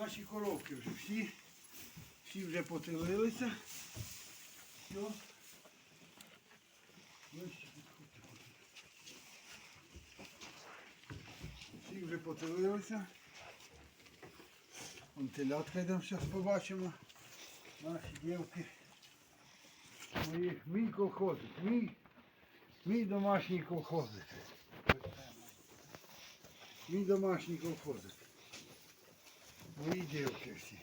Наші коровки вже всі, всі вже потилилися. Все. Всі вже потилилися. Вон телятка йдемо зараз побачимо. Наші дівки. Мої, мій колхозик, мій, мій домашній колхозик. Мій домашній колхозик. Мої дівки всі.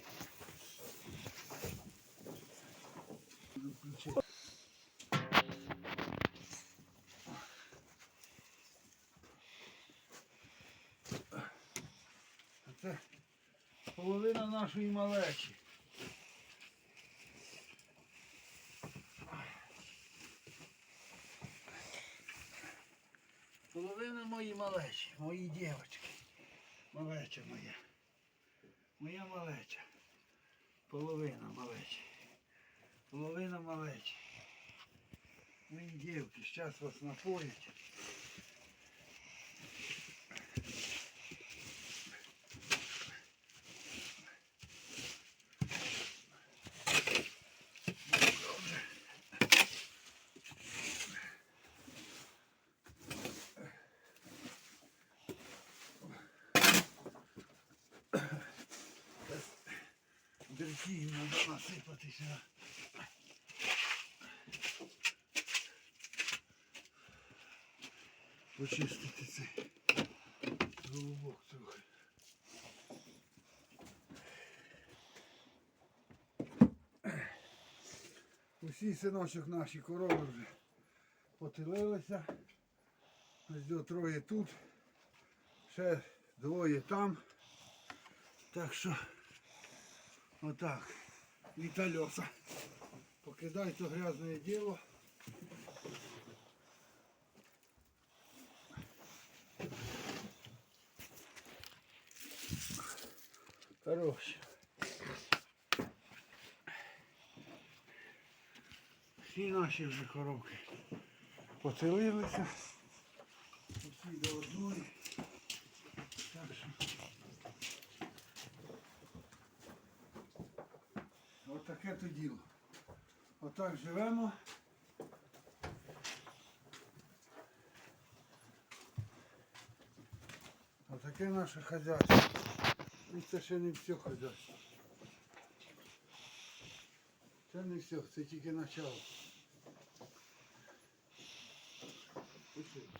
Це половина нашої малечі. Половина мої малечі, мої дівчатки. Малеча моя. Моя малеча. Половина малечі. Половина малечі. Мої дівки, зараз вас напоять. Треба насипати сюди. Почистити цей голубок трохи. Усі синочок наші корови вже потилилися. Ось троє тут, ще двоє там. Так що отак. Вітальоса. Покидай то грязне діло. Хорош. Всі наші вже коровки поцілилися. Всі до одної. Таке то діло. Отак живемо. Отаке наше хазяйство. І це ще не все хазяйство. Це не все, це тільки начало. Пиши.